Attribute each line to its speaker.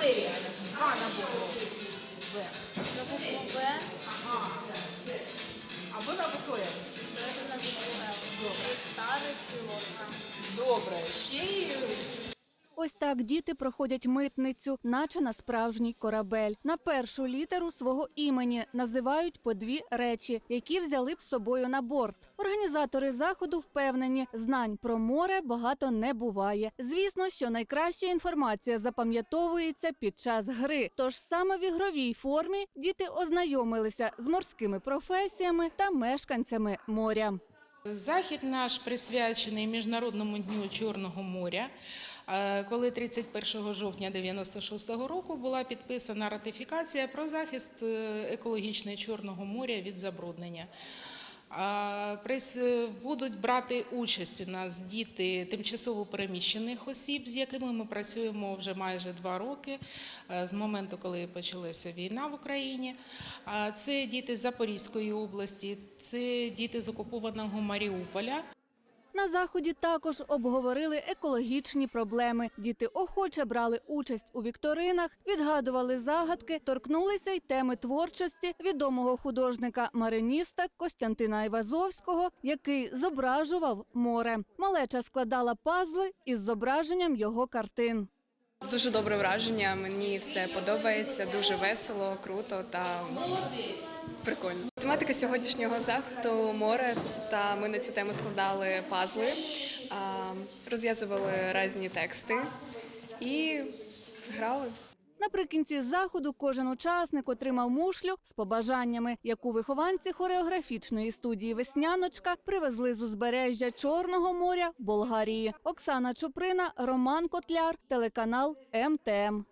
Speaker 1: Валерія. А, на букву В.
Speaker 2: На букву В,
Speaker 1: Ага. Або на букву М.
Speaker 2: давайте на букву Л. Добре. і лодка.
Speaker 1: Добре. Ще й
Speaker 3: Ось так діти проходять митницю, наче на справжній корабель. На першу літеру свого імені називають по дві речі, які взяли б з собою на борт. Організатори заходу впевнені, знань про море багато не буває. Звісно, що найкраща інформація запам'ятовується під час гри. Тож саме в ігровій формі діти ознайомилися з морськими професіями та мешканцями моря.
Speaker 4: Захід наш присвячений Міжнародному дню Чорного моря. Е, Коли 31 жовтня 96 року була підписана ратифікація про захист е, екологічний Чорного моря від забруднення. Прис- Будуть брати участь у нас діти тимчасово переміщених осіб, з якими ми працюємо вже майже два роки е, з моменту, коли почалася війна в Україні. Це діти з Запорізької області, це діти з окупованого Маріуполя.
Speaker 3: На заході також обговорили екологічні проблеми. Діти охоче брали участь у вікторинах, відгадували загадки, торкнулися й теми творчості відомого художника-мариніста Костянтина Івазовського, який зображував море. Малеча складала пазли із зображенням його картин.
Speaker 5: Дуже добре враження. Мені все подобається, дуже весело, круто та прикольно. Тематика сьогоднішнього заходу море. Та ми на цю тему складали пазли, розв'язували різні тексти і грали.
Speaker 3: Наприкінці заходу кожен учасник отримав мушлю з побажаннями, яку вихованці хореографічної студії Весняночка привезли з узбережжя Чорного моря Болгарії. Оксана Чуприна, Роман Котляр, телеканал МТМ.